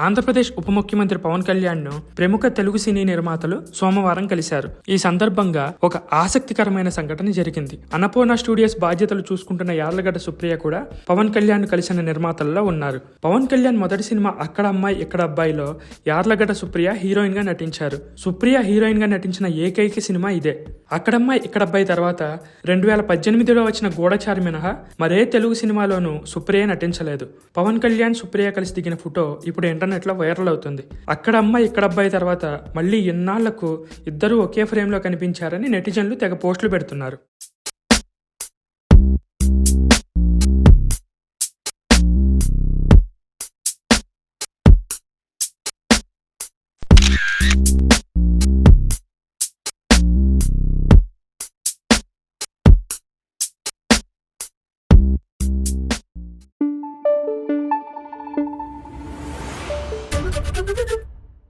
ఆంధ్రప్రదేశ్ ఉప ముఖ్యమంత్రి పవన్ కళ్యాణ్ను ప్రముఖ తెలుగు సినీ నిర్మాతలు సోమవారం కలిశారు. ఈ సందర్భంగా ఒక ఆసక్తికరమైన సంఘటన జరిగింది. అన్నపూర్ణ స్టూడియోస్ బాధ్యతలు చూసుకుంటున్న యార్లగడ్డ సుప్రియ కూడా పవన్ కళ్యాణ్ కలిసిన నిర్మాతల్లో ఉన్నారు. పవన్ కళ్యాణ్ మొదటి సినిమా అక్కడ అమ్మాయి ఇక్కడ అబ్బాయిలో యార్లగడ్డ సుప్రియ హీరోయిన్గా నటించారు. సుప్రియ హీరోయిన్గా నటించిన ఏకైక సినిమా ఇదే. అక్కడమ్మాయి ఇక్కడ అబ్బాయి తర్వాత రెండు వేల పద్దెనిమిదిలో వచ్చిన గూఢచారి మినహా మరే తెలుగు సినిమాలోనూ సుప్రియ నటించలేదు. పవన్ కళ్యాణ్ సుప్రియ కలిసి దిగిన ఫోటో ఇప్పుడు ఇంటర్నెట్ ఇంటర్నెట్లో వైరల్ అవుతుంది. అక్కడ అమ్మాయి ఇక్కడ అబ్బాయి తర్వాత మళ్ళీ ఎన్నాళ్ళకు ఇద్దరూ ఒకే ఫ్రేమ్లో కనిపించారని నెటిజన్లు తెగ పోస్టులు పెడుతున్నారు. どどど。